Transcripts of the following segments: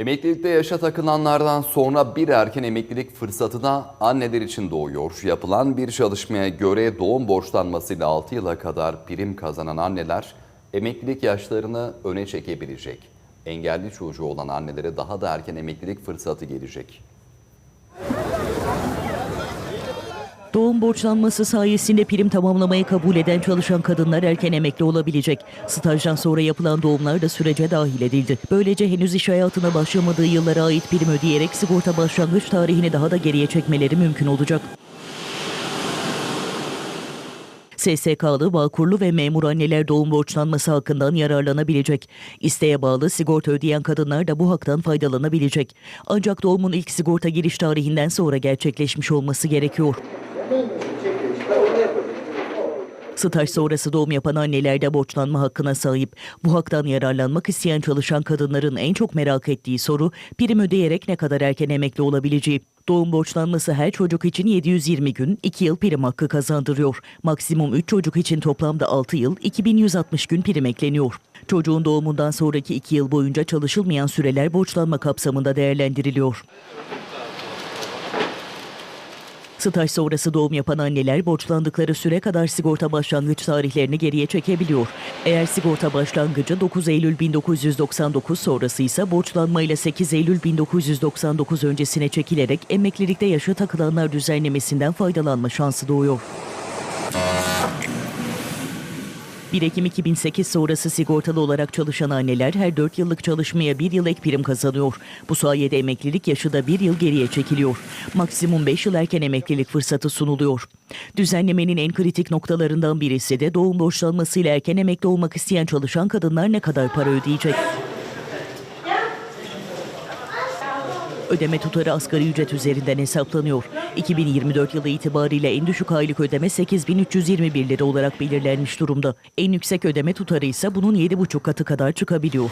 Emeklilikte yaşa takılanlardan sonra bir erken emeklilik fırsatı da anneler için doğuyor. Yapılan bir çalışmaya göre doğum borçlanmasıyla 6 yıla kadar prim kazanan anneler emeklilik yaşlarını öne çekebilecek. Engelli çocuğu olan annelere daha da erken emeklilik fırsatı gelecek. Doğum borçlanması sayesinde prim tamamlamayı kabul eden çalışan kadınlar erken emekli olabilecek. Stajdan sonra yapılan doğumlar da sürece dahil edildi. Böylece henüz iş hayatına başlamadığı yıllara ait prim ödeyerek sigorta başlangıç tarihini daha da geriye çekmeleri mümkün olacak. SSK'lı, Bağkurlu ve memur anneler doğum borçlanması hakkından yararlanabilecek. İsteğe bağlı sigorta ödeyen kadınlar da bu haktan faydalanabilecek. Ancak doğumun ilk sigorta giriş tarihinden sonra gerçekleşmiş olması gerekiyor. Staj sonrası doğum yapan anneler de borçlanma hakkına sahip. Bu haktan yararlanmak isteyen çalışan kadınların en çok merak ettiği soru prim ödeyerek ne kadar erken emekli olabileceği. Doğum borçlanması her çocuk için 720 gün, 2 yıl prim hakkı kazandırıyor. Maksimum 3 çocuk için toplamda 6 yıl, 2160 gün prim ekleniyor. Çocuğun doğumundan sonraki 2 yıl boyunca çalışılmayan süreler borçlanma kapsamında değerlendiriliyor. Staj sonrası doğum yapan anneler borçlandıkları süre kadar sigorta başlangıç tarihlerini geriye çekebiliyor. Eğer sigorta başlangıcı 9 Eylül 1999 sonrası ise borçlanmayla 8 Eylül 1999 öncesine çekilerek emeklilikte yaşa takılanlar düzenlemesinden faydalanma şansı doğuyor. 1 Ekim 2008 sonrası sigortalı olarak çalışan anneler her 4 yıllık çalışmaya 1 yıl ek prim kazanıyor. Bu sayede emeklilik yaşı da 1 yıl geriye çekiliyor. Maksimum 5 yıl erken emeklilik fırsatı sunuluyor. Düzenlemenin en kritik noktalarından birisi de doğum borçlanmasıyla erken emekli olmak isteyen çalışan kadınlar ne kadar para ödeyecek? Ödeme tutarı asgari ücret üzerinden hesaplanıyor. 2024 yılı itibariyle en düşük aylık ödeme 8321 lira olarak belirlenmiş durumda. En yüksek ödeme tutarı ise bunun 7,5 katı kadar çıkabiliyor.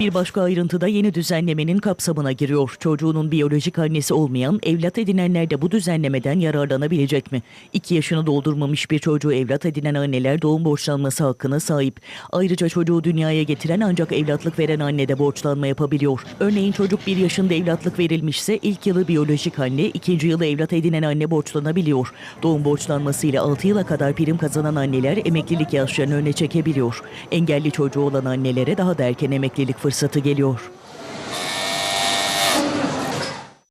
Bir başka ayrıntı da yeni düzenlemenin kapsamına giriyor. Çocuğunun biyolojik annesi olmayan evlat edinenler de bu düzenlemeden yararlanabilecek mi? 2 yaşını doldurmamış bir çocuğu evlat edinen anneler doğum borçlanması hakkına sahip. Ayrıca çocuğu dünyaya getiren ancak evlatlık veren anne de borçlanma yapabiliyor. Örneğin çocuk 1 yaşında evlatlık verilmişse ilk yılı biyolojik anne, ikinci yılı evlat edinen anne borçlanabiliyor. Doğum borçlanmasıyla 6 yıla kadar prim kazanan anneler emeklilik yaşlarını öne çekebiliyor. Engelli çocuğu olan annelere daha da erken emeklilik fırsatı geliyor.